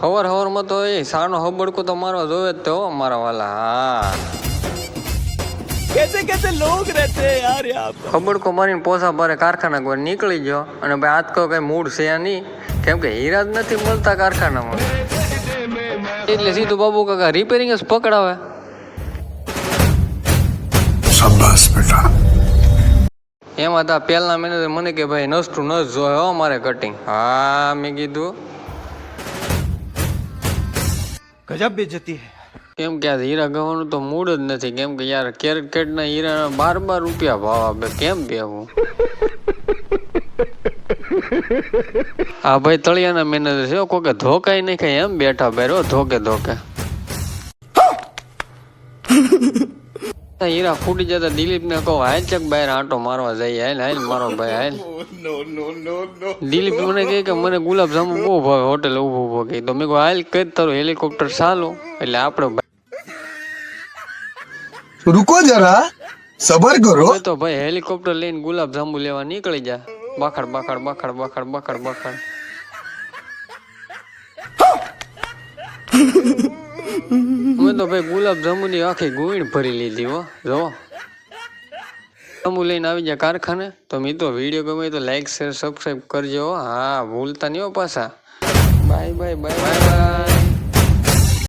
Hour હવારમાં તો એ સાનો હબડકો તો મારો જોવે જ તો મારા વાલા હા. કેસે હબડકો મારીને પોસા ભારે કારખાના કોઈ નીકળી ગયો અને ભાઈ આજ તો કઈ મૂડ છે નહીં. કેમ કે હીરા જ નથી મળતા કારખાનામાં. એટલે સીધું બાબુ કાકા રિપેરિંગ જ પકડાવે. એમાં તા પહેલા મેનેજર મને કે ભાઈ નસતું ન જોયો મારે કટિંગ હા મેં કીધું. ગજબ બે જતી કેમ કે હીરા ગવાનું તો મૂડ જ નથી. કેમ કે યાર કેરેટ કેટના હીરા બાર બાર રૂપિયા ભાવ આપે. કેમ બેવું આ ભાઈ તળિયાના મેનેજર છે. કોકે ધોકાઈ નહીં ખાય એમ બેઠા બેરો ધોકે ધોકે. હીરા ફૂટી જતા દિલીપ ને કહો હાલ ચક બહાર આંટો મારવા જઈએ હાલ હાલ મારો ભાઈ હાલ દિલીપ મને કહે કે મને ગુલાબ જાંબુ બહુ ભાવે હોટેલ ઊભો ઊભો કહે. તો મેં કહું હાલ કઈ તારો હેલિકોપ્ટર ચાલો એટલે આપણે રૂકો જરા સબર કરો. તો ભાઈ હેલિકોપ્ટર લઈને ગુલાબ જાંબુ લેવા નીકળી જા. બાખડ બાખડ બાખડ બાખડ બાખડ બાખડ. અમે તો ભાઈ ગુલાબ જાંબુની આખી ગુઈણ ભરી લીધી હો. જો. જાંબુ લઈને આવી જાય કારખાને. તો મિત્રો વીડિયો ગમે તો લાઈક શેર સબસ્ક્રાઈબ કરજો હા. ભૂલતા નહીં હો પાછા. Bye bye bye bye